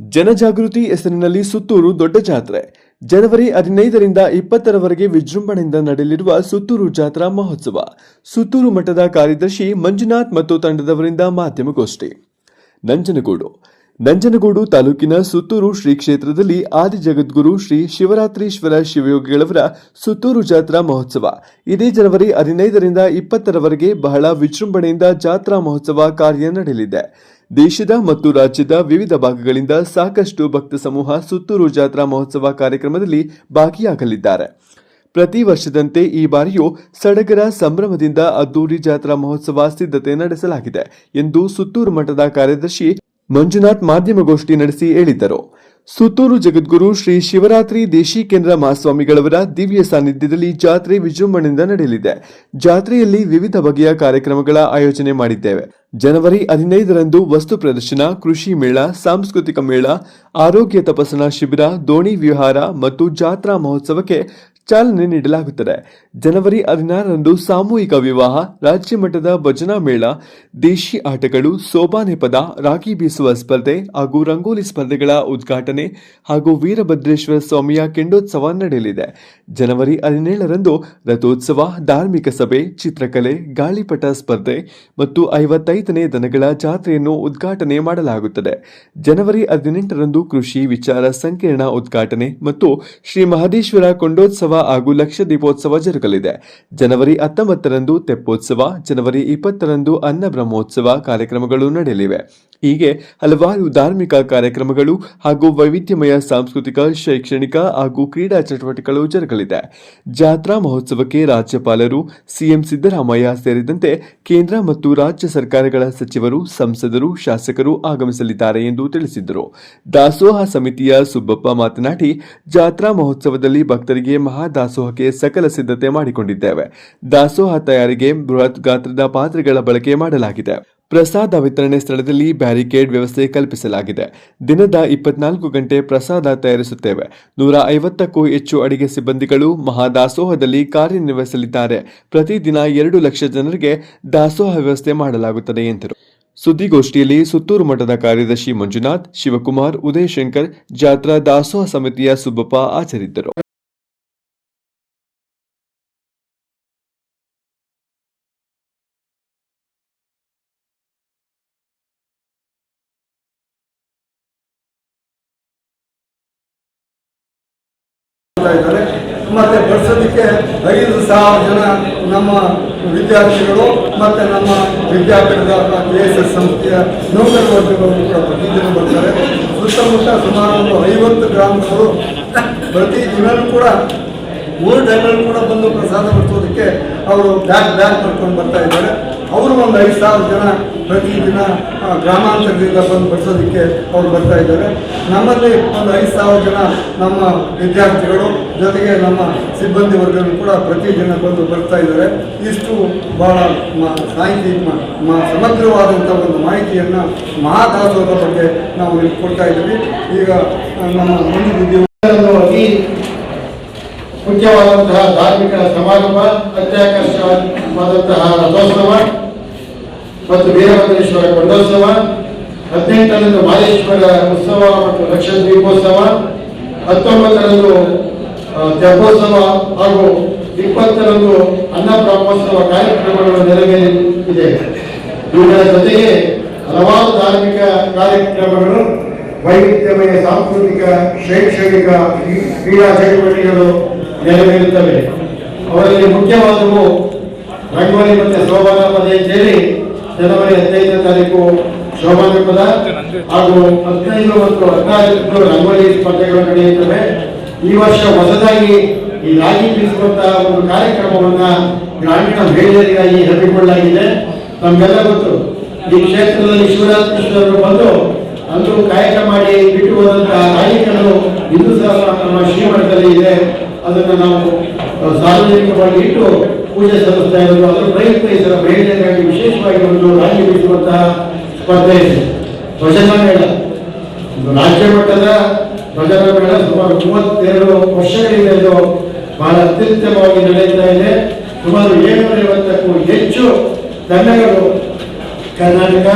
ಜನಜಾಗೃತಿ ಹೆಸರಿನಲ್ಲಿ ಸುತ್ತೂರು ದೊಡ್ಡ ಜಾತ್ರೆ. ಜನವರಿ ಹದಿನೈದರಿಂದ ಇಪ್ಪತ್ತರವರೆಗೆ ವಿಜೃಂಭಣೆಯಿಂದ ನಡೆಯಲಿರುವ ಸುತ್ತೂರು ಜಾತ್ರಾ ಮಹೋತ್ಸವ. ಸುತ್ತೂರು ಮಠದ ಕಾರ್ಯದರ್ಶಿ ಮಂಜುನಾಥ್ ಮತ್ತು ತಂಡದವರಿಂದ ಮಾಧ್ಯಮಗೋಷ್ಠಿ. ನಂಜನಗೂಡು. ನಂಜನಗೂಡು ತಾಲೂಕಿನ ಸುತ್ತೂರು ಶ್ರೀ ಕ್ಷೇತ್ರದಲ್ಲಿ ಆದಿ ಜಗದ್ಗುರು ಶ್ರೀ ಶಿವರಾತ್ರೀಶ್ವರ ಶಿವಯೋಗಿಗಳವರ ಸುತ್ತೂರು ಜಾತ್ರಾ ಮಹೋತ್ಸವ. ಇದೇ ಜನವರಿ ಹದಿನೈದರಿಂದ ಇಪ್ಪತ್ತರವರೆಗೆ ಬಹಳ ವಿಜೃಂಭಣೆಯಿಂದ ಜಾತ್ರಾ ಮಹೋತ್ಸವ ಕಾರ್ಯ ನಡೆಯಲಿದೆ. ದೇಶದ ಮತ್ತು ರಾಜ್ಯದ ವಿವಿಧ ಭಾಗಗಳಿಂದ ಸಾಕಷ್ಟು ಭಕ್ತ ಸಮೂಹ ಸುತ್ತೂರು ಜಾತ್ರಾ ಮಹೋತ್ಸವ ಕಾರ್ಯಕ್ರಮದಲ್ಲಿ ಭಾಗಿಯಾಗಲಿದ್ದಾರೆ. ಪ್ರತಿ ವರ್ಷದಂತೆ ಈ ಬಾರಿಯೂ ಸಡಗರ ಸಂಭ್ರಮದಿಂದ ಅದ್ದೂರಿ ಜಾತ್ರಾ ಮಹೋತ್ಸವ ಸಿದ್ಧತೆ ನಡೆಸಲಾಗಿದೆ ಎಂದು ಸುತ್ತೂರು ಮಠದ ಕಾರ್ಯದರ್ಶಿ ಮಂಜುನಾಥ್ ಮಾಧ್ಯಮಗೋಷ್ಠಿ ನಡೆಸಿ ಹೇಳಿದ್ದರು. ಸುತ್ತೂರು ಜಗದ್ಗುರು ಶ್ರೀ ಶಿವರಾತ್ರಿ ದೇಶಿಕೇಂದ್ರ ಮಹಾಸ್ವಾಮಿಗಳವರ ದಿವ್ಯ ಸಾನ್ನಿಧ್ಯದಲ್ಲಿ ಜಾತ್ರೆ ವಿಜೃಂಭಣೆಯಿಂದ ನಡೆಯಲಿದೆ. ಜಾತ್ರೆಯಲ್ಲಿ ವಿವಿಧ ಬಗೆಯ ಕಾರ್ಯಕ್ರಮಗಳ ಆಯೋಜನೆ ಮಾಡಿದ್ದೇವೆ. ಜನವರಿ ಹದಿನೈದರಂದು ವಸ್ತು ಪ್ರದರ್ಶನ, ಕೃಷಿ ಮೇಳ, ಸಾಂಸ್ಕೃತಿಕ ಮೇಳ, ಆರೋಗ್ಯ ತಪಾಸಣಾ ಶಿಬಿರ, ದೋಣಿ ವಿಹಾರ ಮತ್ತು ಜಾತ್ರಾ ಮಹೋತ್ಸವಕ್ಕೆ ಚಾಲನೆ ನೀಡಲಾಗುತ್ತದೆ. ಜನವರಿ ಹದಿನಾರರಂದು ಸಾಮೂಹಿಕ ವಿವಾಹ, ರಾಜ್ಯ ಮಟ್ಟದ ಭಜನಾ ಮೇಳ, ದೇಶಿ ಆಟಗಳು ಸೋಬಾನೆ ಪದ ರಾಗಿ ಬೀಸುವ ಸ್ಪರ್ಧೆ ಹಾಗೂ ರಂಗೋಲಿ ಸ್ಪರ್ಧೆಗಳ ಉದ್ಘಾಟನೆ ಹಾಗೂ ವೀರಭದ್ರೇಶ್ವರ ಸ್ವಾಮಿಯ ಕೆಂಡೋತ್ಸವ ನಡೆಯಲಿದೆ. ಜನವರಿ ಹದಿನೇಳರಂದು ರಥೋತ್ಸವ, ಧಾರ್ಮಿಕ ಸಭೆ, ಚಿತ್ರಕಲೆ, ಗಾಳಿಪಟ ಸ್ಪರ್ಧೆ ಮತ್ತು ಐವತ್ತೈದನೇ ದನಗಳ ಜಾತ್ರೆಯನ್ನು ಉದ್ಘಾಟನೆ ಮಾಡಲಾಗುತ್ತದೆ. ಜನವರಿ ಹದಿನೆಂಟರಂದು ಕೃಷಿ ವಿಚಾರ ಸಂಕಿರಣ ಉದ್ಘಾಟನೆ ಮತ್ತು ಶ್ರೀ ಮಹದೇಶ್ವರ ಕೊಂಡೋತ್ಸವ ಹಾಗೂ ಲಕ್ಷ ದೀಪೋತ್ಸವ ಜರುಗಲಿದೆ. ಜನವರಿ ಹತ್ತೊಂಬತ್ತರಂದು ತೆಪ್ಪೋತ್ಸವ ಜನವರಿ ಇಪ್ಪತ್ತರಂದು ಅನ್ನ ಬ್ರಹ್ಮೋತ್ಸವ ಕಾರ್ಯಕ್ರಮಗಳು ನಡೆಯಲಿವೆ. ಹೀಗೆ ಹಲವಾರು ಧಾರ್ಮಿಕ ಕಾರ್ಯಕ್ರಮಗಳು ಹಾಗೂ ವೈವಿಧ್ಯಮಯ ಸಾಂಸ್ಕೃತಿಕ, ಶೈಕ್ಷಣಿಕ ಹಾಗೂ ಕ್ರೀಡಾ ಚಟುವಟಿಕೆಗಳು ಜರುಗಲಿದೆ. ಜಾತ್ರಾ ಮಹೋತ್ಸವಕ್ಕೆ ರಾಜ್ಯಪಾಲರು, ಸಿಎಂ ಸಿದ್ದರಾಮಯ್ಯ ಸೇರಿದಂತೆ ಕೇಂದ್ರ ಮತ್ತು ರಾಜ್ಯ ಸರ್ಕಾರಗಳ ಸಚಿವರು, ಸಂಸದರು, ಶಾಸಕರು ಆಗಮಿಸಲಿದ್ದಾರೆ ಎಂದು ತಿಳಿಸಿದರು. ದಾಸೋಹ ಸಮಿತಿಯ ಸುಬ್ಬಪ್ಪ ಮಾತನಾಡಿ, ಜಾತ್ರಾ ಮಹೋತ್ಸವದಲ್ಲಿ ಭಕ್ತರಿಗೆ ಮಹಾದಾಸೋಹಕ್ಕೆ ಸಕಲ ಸಿದ್ಧತೆ ಮಾಡಿಕೊಂಡಿದ್ದೇವೆ. ದಾಸೋಹ ತಯಾರಿಗೆ ಬೃಹತ್ ಗಾತ್ರದ ಪಾತ್ರೆಗಳ ಬಳಕೆ ಮಾಡಲಾಗಿದೆ. ಪ್ರಸಾದ ವಿತರಣೆ ಸ್ಥಳದಲ್ಲಿ ಬ್ಯಾರಿಕೇಡ್ ವ್ಯವಸ್ಥೆ ಕಲ್ಪಿಸಲಾಗಿದೆ. ದಿನದ ಇಪ್ಪತ್ನಾಲ್ಕು ಗಂಟೆ ಪ್ರಸಾದ ತಯಾರಿಸುತ್ತೇವೆ. ನೂರ ಐವತ್ತಕ್ಕೂ ಹೆಚ್ಚು ಅಡಿಗೆ ಸಿಬ್ಬಂದಿಗಳು ಮಹಾದಾಸೋಹದಲ್ಲಿ ಕಾರ್ಯನಿರ್ವಹಿಸಲಿದ್ದಾರೆ. ಪ್ರತಿದಿನ ಎರಡು ಲಕ್ಷ ಜನರಿಗೆ ದಾಸೋಹ ವ್ಯವಸ್ಥೆ ಮಾಡಲಾಗುತ್ತದೆ ಎಂದರು. ಸುದ್ದಿಗೋಷ್ಠಿಯಲ್ಲಿ ಸುತ್ತೂರು ಮಠದ ಕಾರ್ಯದರ್ಶಿ ಮಂಜುನಾಥ್, ಶಿವಕುಮಾರ್, ಉದಯಶಂಕರ್ ಜಾತ್ರಾ ದಾಸೋಹ ಸಮಿತಿಯ ಸುಬ್ಬಪ್ಪ ಹಾಜರಿದ್ದರು ಮಾಡ್ತಾ ಇದ್ದಾರೆ. ಮತ್ತೆ ಬಡಿಸೋದಕ್ಕೆ ಐದು ಸಾವಿರ ಜನ ನಮ್ಮ ವಿದ್ಯಾರ್ಥಿಗಳು ಮತ್ತೆ ನಮ್ಮ ವಿದ್ಯಾಪೀಠದ ಕೆ ಎಸ್ ಎಸ್ ಸಂಸ್ಥೆಯ ನೌಕರ ವರ್ಗಗಳು ಕೂಡ ಪ್ರತಿದಿನ ಬರ್ತಾರೆ. ಸುತ್ತಮುತ್ತ ಸುಮಾರು ಒಂದು ಐವತ್ತು ಗ್ರಾಮಗಳು ಪ್ರತಿ ದಿನವೂ ಕೂಡ, ಮೂರು ಟೈಮಲ್ಲಿ ಕೂಡ ಬಂದು ಪ್ರಸಾದ ಬಡಿಸೋದಕ್ಕೆ ಅವರು ಬ್ಯಾಗ್ ಬ್ಯಾಗ್ ಕರ್ಕೊಂಡು ಬರ್ತಾ ಇದ್ದಾರೆ. ಅವರು ಒಂದು ಐದು ಸಾವಿರ ಜನ ಪ್ರತಿದಿನ ದಿನ ಗ್ರಾಮಾಂತರದಿಂದ ಬಂದು ಬಡಿಸೋದಕ್ಕೆ ಅವರು ಬರ್ತಾ ಇದ್ದಾರೆ. ನಮ್ಮಲ್ಲಿ ಒಂದು ಐದು ಸಾವಿರ ಜನ ನಮ್ಮ ವಿದ್ಯಾರ್ಥಿಗಳು, ಜೊತೆಗೆ ನಮ್ಮ ಸಿಬ್ಬಂದಿ ವರ್ಗಗಳು ಕೂಡ ಪ್ರತಿದಿನ ಬಂದು ಬರ್ತಾ ಇದ್ದಾರೆ. ಇಷ್ಟು ಬಹಳ ಮ- ಸಾಹಿತಿ ಸಮಗ್ರವಾದಂಥ ಒಂದು ಮಾಹಿತಿಯನ್ನು ಮಹಾದಾಸೋದ ಬಗ್ಗೆ ನಾವು ಇಲ್ಲಿ ಕೊಡ್ತಾ ಇದ್ದೀವಿ. ಈಗ ನಮ್ಮ ಮುಂದಿನ ಅತಿ ಮುಖ್ಯವಾದಂತಹ ಧಾರ್ಮಿಕ ಸಮಾರಂಭ ಅತ್ಯಾಕರ್ಷವಾದಂತಹ ರಥೋತ್ಸವ ಮತ್ತು ವೀರಭದ್ರೇಶ್ವರ ಕೊಂಡೋತ್ಸವ ಹದಿನೆಂಟರಂದು ಮಾಲೇಶ್ವರ ಉತ್ಸವ ಮತ್ತು ಲಕ್ಷ ದೀಪೋತ್ಸವ ಹತ್ತೊಂಬತ್ತರಂದು ತೆಪ್ಪೋತ್ಸವ ಹಾಗೂ ಇಪ್ಪತ್ತರಂದು ಅನ್ನ ಬ್ರಹ್ಮೋತ್ಸವ ಕಾರ್ಯಕ್ರಮಗಳು ನೆರವೇರಿದೆ ಇವುಗಳ ಜೊತೆಗೆ ಹಲವಾರು ಧಾರ್ಮಿಕ ಕಾರ್ಯಕ್ರಮಗಳು, ವೈವಿಧ್ಯಮಯ ಸಾಂಸ್ಕೃತಿಕ, ಶೈಕ್ಷಣಿಕ ಕ್ರೀ- ಕ್ರೀಡಾ ಚಟುವಟಿಕೆಗಳು ನೆರವೇರುತ್ತವೆ. ಅವರಲ್ಲಿ ಮುಖ್ಯವಾದವು ರಂಗೋಲಿ ಮತ್ತು ಶೋಭಾನ ಪದ ಅಂತೇಳಿ ಜನವರಿ ಹದಿನೈದನೇ ತಾರೀಕು ಶೋಭಾನ ಪದ ಹಾಗೂ ಹದಿನೈದು ಮತ್ತು ಹದಿನಾಲ್ಕು ರಂಗೋಲಿ ಸ್ಪರ್ಧೆಗಳು ನಡೆಯುತ್ತವೆ. ಈ ವರ್ಷ ಹೊಸದಾಗಿ ಈ ರಾಗಿ ಬೀಸುವಂತಹ ಒಂದು ಕಾರ್ಯಕ್ರಮವನ್ನ ಗ್ರಾಮೀಣ ಮಹಿಳೆಯರಿಗಾಗಿ ಹಮ್ಮಿಕೊಳ್ಳಲಾಗಿದೆ. ನಮಗೆಲ್ಲ ಗೊತ್ತು, ಈ ಕ್ಷೇತ್ರದಲ್ಲಿ ಶಿವರಾತ್ರಿಶ್ವರರು ಬಂದು ಅಂದು ಕಾಯಕ ಮಾಡಿ ಬಿಟ್ಟು ಹೋದಂತಹ ರಾಜಕೀಯಗಳು ಇಂದು ಸಹ ನಮ್ಮ ಶ್ರೀಮಠದಲ್ಲಿ ಇದೆ. ಅದನ್ನು ನಾವು ಸಾರ್ವಜನಿಕವಾಗಿ ಇಟ್ಟು ಪೂಜೆ ಸಲ್ಲಿಸ್ತಾ ಇರೋದು. ಅದರ ಸಲ ಮಹಿಳೆಯರಿಗಾಗಿ ವಿಶೇಷವಾಗಿ ಒಂದು ರಾಜ್ಯ ಬಿಡುವಂತಹ ಸ್ಪರ್ಧೆ ಇದೆ. ಧ್ವಜನ ಮೇಳ ರಾಜ್ಯ ಮಟ್ಟದ ಧ್ವಜನ ಮೇಳ ಸುಮಾರು ಮೂವತ್ತೆರಡು ವರ್ಷಗಳಿಂದ ಇದು ಬಹಳ ಅತ್ಯುತ್ತಮವಾಗಿ ನಡೆಯುತ್ತಾ ಇದೆ. ಸುಮಾರು ಏಳ್ನೂರ ಐವತ್ತಕ್ಕೂ ಹೆಚ್ಚು ತಂಡಗಳು ಕರ್ನಾಟಕ,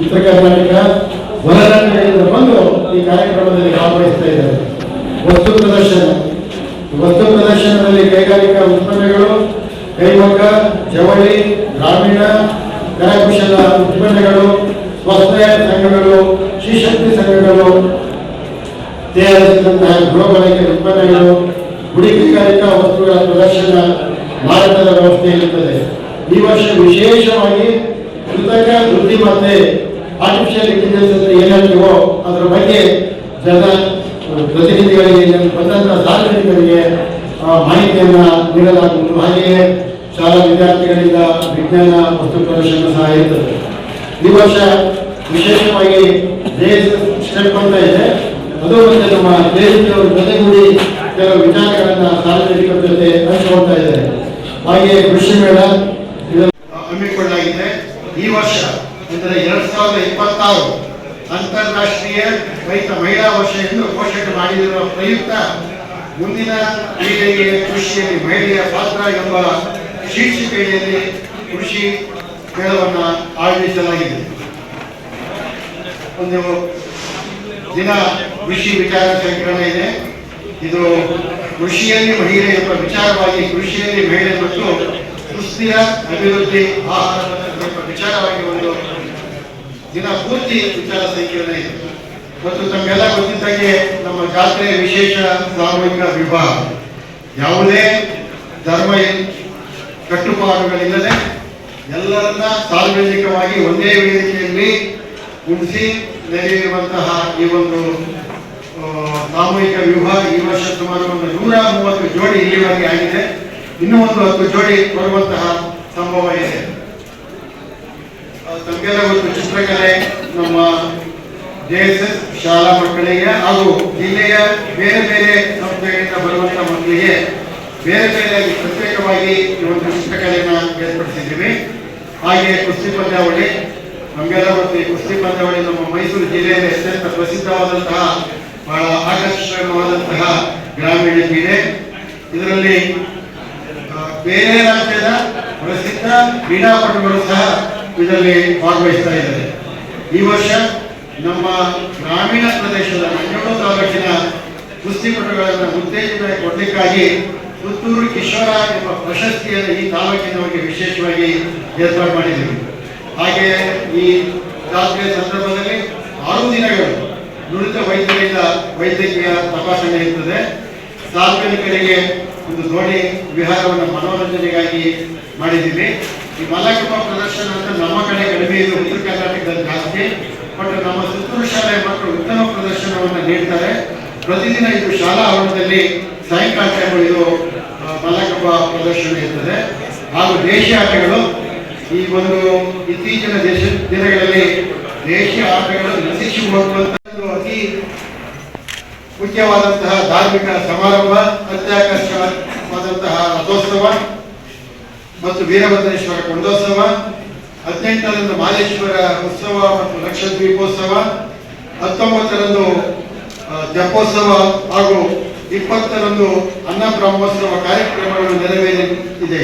ಉತ್ತರ ಕರ್ನಾಟಕ ಹೊರರಾಜ್ಯಗಳಿಂದ ಬಂದು ಈ ಕಾರ್ಯಕ್ರಮದಲ್ಲಿ ಭಾಗವಹಿಸ್ತಾ ಇದ್ದಾರೆ. ವಸ್ತು ಪ್ರದರ್ಶನ. ವಸ್ತು ಪ್ರದರ್ಶನದಲ್ಲಿ ಕೈಗಾರಿಕಾ ಉತ್ಪನ್ನಗಳು ಕೈಮಗ್ಗ ಜವಳಿ, ಗ್ರಾಮೀಣ, ಕರಕುಶಲ ಉತ್ಪನ್ನಗಳು ಸ್ವಸಹಾಯ ಸಂಘಗಳು ಶ್ರೀಶಕ್ತಿ ಸಂಘಗಳು, ತಯಾರಿಸಿದಂತಹ ಗೃಹ ಬಳಕೆ ಉತ್ಪನ್ನಗಳು ಗುಡಿ ಕೈಗಾರಿಕಾ ವಸ್ತುಗಳ ಪ್ರದರ್ಶನ ಮಾರಾಟದ ವ್ಯವಸ್ಥೆ ಇರುತ್ತದೆ ಈ ವರ್ಷ ವಿಶೇಷವಾಗಿ ಕೃತಕ ಬುದ್ಧಿಮತ್ತೆ ಆರ್ಟಿಫಿಷಿಯಲ್ ಇಂಟೆಲಿಜೆನ್ಸ್ ಅಂತ ಏನ್ ಅದರ ಬಗ್ಗೆ ಜನ ಪ್ರತಿನಿಧಿಗಳಿಗೆ, ಬಂದಂತಹ ಸಾರ್ವಜನಿಕರಿಗೆ ಮಾಹಿತಿಯನ್ನ ನೀಡಲಾಗುವುದು. ಹಾಗೆಯೇ ಶಾಲಾ ವಿದ್ಯಾರ್ಥಿಗಳಿಂದ ವಿಜ್ಞಾನ ವಸ್ತು ಪ್ರದರ್ಶನ ಸಹ ಇರ್ತದೆ. ಈ ವರ್ಷ ವಿಶೇಷವಾಗಿ ಸ್ಟೆಪ್ ಅಂತ ಇದೆ. ಅದು ಮತ್ತೆ ನಮ್ಮ ದೇಶದವರ ಜೊತೆಗೂಡಿ ಕೆಲವು ವಿಚಾರಗಳನ್ನ ಸಾರ್ವಜನಿಕರ ಜೊತೆ ಹಂಚಿಕೊಳ್ತಾ ಇದ್ದಾರೆ. ಹಾಗೆ ಕೃಷಿ ಮೇಳ ಹಮ್ಮಿಕೊಳ್ಳಲಾಗಿದೆ. ಈ ವರ್ಷ ಅಂದರೆ ಎರಡ್ ಸಾವಿರದ ಇಪ್ಪತ್ತಾರು ಅಂತಾರಾಷ್ಟ್ರೀಯ ರೈತ ಮಹಿಳಾ ವರ್ಷ ಎಂದು ಘೋಷಣೆ ಮಾಡಿರುವ ಪ್ರಯುಕ್ತ ಮುಂದಿನ ಪೀಳಿಗೆಗೆ ಕೃಷಿಯಲ್ಲಿ ಮಹಿಳೆಯ ಪಾತ್ರ ಎಂಬ ಶೀರ್ಷಿಕೆಯಲ್ಲಿ ಕೃಷಿ ಮೇಳವನ್ನು ಆಯೋಜಿಸಲಾಗಿದೆ. ಒಂದು ದಿನ ಕೃಷಿ ವಿಚಾರ ಸಂಕಿರಣ ಇದೆ. ಇದು ಕೃಷಿಯಲ್ಲಿ ಮಹಿಳೆ ಎಂಬ ವಿಚಾರವಾಗಿ ಕೃಷಿಯಲ್ಲಿ ಮಹಿಳೆ ಮತ್ತು ಸುಸ್ಥಿರ ಅಭಿವೃದ್ಧಿ ಆಹಾರ ವಿಚಾರವಾಗಿ ಒಂದು ದಿನ ಪೂರ್ತಿ ವಿಚಾರ ಸಂಕಿರಣ ಇದೆ. ಮತ್ತು ತಮಗೆಲ್ಲ ಗೊತ್ತಿದ್ದಂಗೆ ನಮ್ಮ ಜಾತ್ರೆ ವಿಶೇಷ ಸಾಮೂಹಿಕ ವಿಭಾಗ ಯಾವುದೇ ಧರ್ಮ ಕಟ್ಟುಪಾಡುಗಳಿಲ್ಲದೆ ಎಲ್ಲರನ್ನ ಸಾರ್ವಜನಿಕವಾಗಿ ಒಂದೇ ವೇದಿಕೆಯಲ್ಲಿ ಉಳಿಸಿ ನಡೆಯುವಂತಹ ಈ ಒಂದು ಸಾಮೂಹಿಕ ವಿವಾಹ ಈ ವರ್ಷ ಸುಮಾರು ಒಂದು ನೂರ ಮೂವತ್ತು ಜೋಡಿ ಇಲ್ಲಿವರೆಗೆ ಆಗಿದೆ. ಇನ್ನೂ ಒಂದು ಹತ್ತು ಜೋಡಿ ಬರುವಂತಹ ಸಂಭವ ಇದೆ. ತಮಗೆಲ್ಲ ಗೊತ್ತು ಚಿತ್ರಕಲೆ ನಮ್ಮ ಜೆ ಎಸ್ ಎಸ್ ಶಾಲಾ ಮಕ್ಕಳಿಗೆ ಹಾಗೂ ಜಿಲ್ಲೆಯ ಬೇರೆ ಬೇರೆ ಸಂಸ್ಥೆಗಳಿಂದ ಬರುವಂತಹ ಮಕ್ಕಳಿಗೆ ಬೇರೆ ಬೇರೆ ಪ್ರತ್ಯೇಕವಾಗಿ ಈ ಒಂದು ಚಿತ್ರಕಲೆಯನ್ನು ಏರ್ಪಡಿಸಿದ್ದೀವಿ. ಹಾಗೆ ಕುಸ್ತಿ ಪಂದ್ಯಾವಳಿ ನಮಗೆಲ್ಲ ಕುಸ್ತಿ ಪಂದ್ಯಾವಳಿ ನಮ್ಮ ಮೈಸೂರು ಜಿಲ್ಲೆಯಲ್ಲಿ ಅತ್ಯಂತ ಪ್ರಸಿದ್ಧವಾದಂತಹ, ಬಹಳ ಆಕರ್ಷಕವಾದಂತಹ ಗ್ರಾಮೀಣ ಕ್ರೀಡೆ. ಇದರಲ್ಲಿ ಬೇರೆ ರಾಜ್ಯದ ಪ್ರಸಿದ್ಧ ಕ್ರೀಡಾಪಟುಗಳು ಸಹ ಇದರಲ್ಲಿ ಭಾಗವಹಿಸ್ತಾ ಇದ್ದಾರೆ. ಈ ವರ್ಷ ನಮ್ಮ ಗ್ರಾಮೀಣ ಪ್ರದೇಶದ ಮಂಗಳೂರು ತಾಲೂಕಿನ ಕುಸ್ತಿಪಟುಗಳನ್ನು ಉತ್ತೇಜನ ಕೊಡಲಿಕ್ಕಾಗಿ ಪುತ್ತೂರು ಕಿಶೋರ ಎಂಬ ಪ್ರಶಸ್ತಿಯನ್ನು ಈ ತಾಲೂಕಿನವರಿಗೆ ವಿಶೇಷವಾಗಿ ಏರ್ಪಾಡು ಮಾಡಿದ್ದೀವಿ ಹಾಗೆ ಈ ಜಾತ್ರೆಯ ಸಂದರ್ಭದಲ್ಲಿ ಆರು ದಿನಗಳು ನುರಿತ ವೈದ್ಯರಿಂದ ವೈದ್ಯಕೀಯ ತಪಾಸಣೆ ಇರ್ತದೆ. ಸಾರ್ವಜನಿಕರಿಗೆ ಒಂದು ದೋಣಿ ವಿಹಾರವನ್ನು ಮನೋರಂಜನೆಗಾಗಿ ಮಾಡಿದ್ದೀವಿ. ಈ ಮಲ್ಲಕಪ್ಪ ಪ್ರದರ್ಶನ ಅಂತ ನಮ್ಮ ಕಡೆ ಕಡಿಮೆ ಇದು. ಉತ್ತರ ಕರ್ನಾಟಕದಲ್ಲಿ ಜಾಸ್ತಿ. ಬಟ್ ನಮ್ಮ ಸುತ್ತೂರು ಶಾಲೆಯ ಮಕ್ಕಳು ಉತ್ತಮ ಪ್ರದರ್ಶನವನ್ನು ನೀಡ್ತಾರೆ. ಪ್ರತಿದಿನ ಇದು ಶಾಲಾ ಆವರಣದಲ್ಲಿ ಸಾಯಂಕಾಲ ಟೈಮ್ ಇದು ಮಲ್ಲಕಪ್ಪ ಪ್ರದರ್ಶನ ಇರ್ತದೆ. ಹಾಗೂ ದೇಶೀಯ ಆಟಗಳು, ಈ ಒಂದು ಇತ್ತೀಚಿನ ದೇಶ ದಿನಗಳಲ್ಲಿ ದೇಶೀಯ ಆಟಗಳು ನಶಿಸಿ ಅತಿ ಮುಖ್ಯವಾದಂತಹ ಧಾರ್ಮಿಕ ಸಮಾರಂಭ, ಅತ್ಯಾಕರ್ಷಕವಾದಂತಹ ರಥೋತ್ಸವ ಮತ್ತು ವೀರಭದ್ರೇಶ್ವರ ಕೊಂಡೋತ್ಸವ, ಹದಿನೆಂಟರಂದು ಮಾಲೇಶ್ವರ ಉತ್ಸವ ಮತ್ತು ಲಕ್ಷದ್ವೀಪೋತ್ಸವ, ಹತ್ತೊಂಬತ್ತರಂದು ಜಪೋತ್ಸವ ಹಾಗೂ ಇಪ್ಪತ್ತರಂದು ಅನ್ನ ಬ್ರಹ್ಮೋತ್ಸವ ಕಾರ್ಯಕ್ರಮಗಳು ನೆರವೇರಿದೆ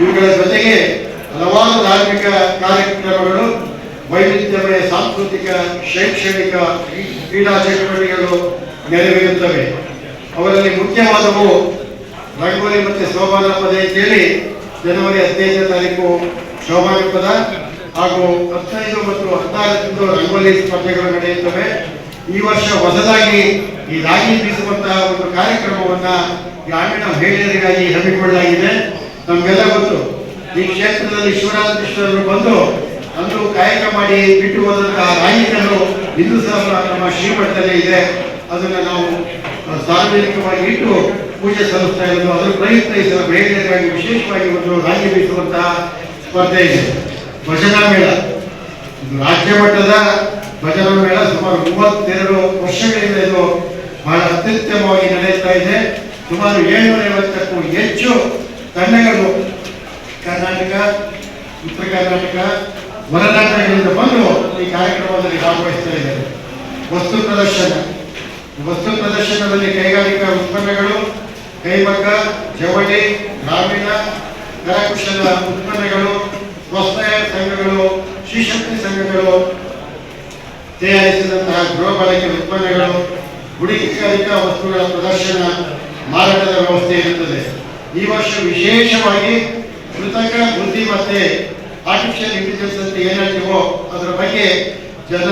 ಇವುಗಳ ಜೊತೆಗೆ ಹಲವಾರು ಧಾರ್ಮಿಕ ಕಾರ್ಯಕ್ರಮಗಳು, ವೈವಿಧ್ಯಮಯ ಸಾಂಸ್ಕೃತಿಕ, ಶೈಕ್ಷಣಿಕ ಕ್ರೀಡಾ ಚಟುವಟಿಕೆಗಳು ನೆರವೇರುತ್ತವೆ. ಅವರಲ್ಲಿ ಮುಖ್ಯವಾದವು ರಂಗೋಲಿ ಮತ್ತು ಶೋಭಾನ ಪದ ಜನವರಿ ಹದಿನೈದನೇ ತಾರೀಕು ಶೋಭಾನ ಪದ ಹಾಗೂ ಹದಿನೈದು ಮತ್ತು ಹದಿನಾರರಿಂದ ರಂಗೋಲಿ ಸ್ಪರ್ಧೆಗಳು ನಡೆಯುತ್ತವೆ. ಈ ವರ್ಷ ಹೊಸದಾಗಿ ಈ ರಾಗಿ ಬೀಸುವಂತಹ ಒಂದು ಕಾರ್ಯಕ್ರಮವನ್ನ ಗ್ರಾಮೀಣ ಮಹಿಳೆಯರಿಗಾಗಿ ಹಮ್ಮಿಕೊಳ್ಳಲಾಗಿದೆ. ನಮ್ಗೆಲ್ಲ ಗೊತ್ತು, ಈ ಕ್ಷೇತ್ರದಲ್ಲಿ ಶಿವರಾಮಕೃಷ್ಣರು ಬಂದು ಅಂದು ಕಾಯಕ ಮಾಡಿ ಬಿಟ್ಟು ಹೋದಂತಹ ರಾಗಿಗಳು ಇಂದು ಸಹ ನಮ್ಮ ಶ್ರೀಮಠದಲ್ಲಿ ಇದೆ. ಅದನ್ನ ನಾವು ಸಾರ್ವಜನಿಕವಾಗಿ ಇಟ್ಟು ಪೂಜೆ ಸಲ್ಲಿಸ್ತಾ ಇರೋದು. ಅದರ ಪ್ರಯತ್ನ ಮಹಿಳೆಯರಿಗಾಗಿ ವಿಶೇಷವಾಗಿ ಒಂದು ರಾಗಿ ಬೀಸುವಂತಹ ಸ್ಪರ್ಧೆ ಇದೆ. ಭಜನಾ ಮೇಳ. ರಾಜ್ಯ ಮಟ್ಟದ ಭಜನಾ ಮೇಳ ಸುಮಾರು ಮೂವತ್ತೆರಡು ವರ್ಷಗಳಿಂದ ಇದು ಬಹಳ ಅತ್ಯುತ್ತಮವಾಗಿ ನಡೆಯುತ್ತಾ ಇದೆ. ಸುಮಾರು ಏಳ್ನೂರ ಐವತ್ತಕ್ಕೂ ಹೆಚ್ಚು ತಂಡಗಳು ಕರ್ನಾಟಕ, ಉತ್ತರ ಕರ್ನಾಟಕ ಹೊರನಾಟಕಗಳಿಂದ ಬಂದು ಈ ಕಾರ್ಯಕ್ರಮದಲ್ಲಿ ಭಾಗವಹಿಸ್ತಾ ಇದ್ದಾರೆ. ವಸ್ತು ಪ್ರದರ್ಶನ. ವಸ್ತು ಪ್ರದರ್ಶನದಲ್ಲಿ ಕೈಗಾರಿಕಾ ಉತ್ಪನ್ನಗಳು, ಕೈಮಗ್ಗ, ಜವಳಿ, ಗ್ರಾಮೀಣ, ಕರಕುಶಲ ಉತ್ಪನ್ನಗಳು, ಸ್ವಸಹಾಯ ಸಂಘಗಳು, ಶ್ರೀಶಕ್ತಿ ಸಂಘಗಳು ತಯಾರಿಸಿದಂತಹ ಗೃಹ ಬಳಕೆ ಉತ್ಪನ್ನಗಳು ಗುಡಿಕೈಕ ವಸ್ತುಗಳ ಪ್ರದರ್ಶನ ಮಾರಾಟದ ವ್ಯವಸ್ಥೆ ಇರುತ್ತದೆ. ಈ ವರ್ಷ ವಿಶೇಷವಾಗಿ ಕೃತಕ ಬುದ್ಧಿಮತ್ತೆ ಆರ್ಟಿಫಿಷಿಯಲ್ ಇಂಟೆಲಿಜೆನ್ಸ್ ಅಂತ ಏನಾಗ್ತೀವೋ ಅದರ ಬಗ್ಗೆ ಜನ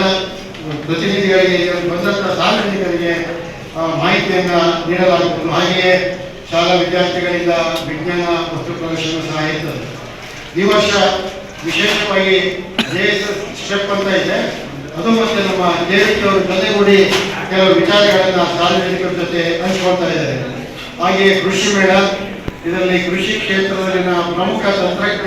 ಪ್ರತಿನಿಧಿಗಳಿಗೆ ಬಂದಂತಹ ಸಾರ್ವಜನಿಕರಿಗೆ ಮಾಹಿತಿಯನ್ನು ಮಾಹಿತಿಯನ್ನ ನೀಡಲಾಗುವುದು. ಹಾಗೆಯೇ ಶಾಲಾ ವಿದ್ಯಾರ್ಥಿಗಳಿಂದ ವಿಜ್ಞಾನ ವಸ್ತು ಪ್ರದರ್ಶನ ಸಹ ಇರ್ತದೆ. ಈ ವರ್ಷ ವಿಶೇಷವಾಗಿ ಜೆ ಎಸ್ ಎಸ್ ಸ್ಟೆಪ್ ಅಂತ ಇದೆ. ಅದು ಮತ್ತೆ ನಮ್ಮ ಅವರು ಜೊತೆಗೂಡಿ ಕೆಲವು ವಿಚಾರಗಳನ್ನು ಸಾರ್ವಜನಿಕರ ಜೊತೆ ಹಂಚ್ಕೊಳ್ತಾ ಇದ್ದಾರೆ. ಹಾಗೆಯೇ ಕೃಷಿ ಮೇಳ, ಇದರಲ್ಲಿ ಕೃಷಿ ಕ್ಷೇತ್ರದಲ್ಲಿನ ಪ್ರಮುಖ ತಂತ್ರಜ್ಞಾನ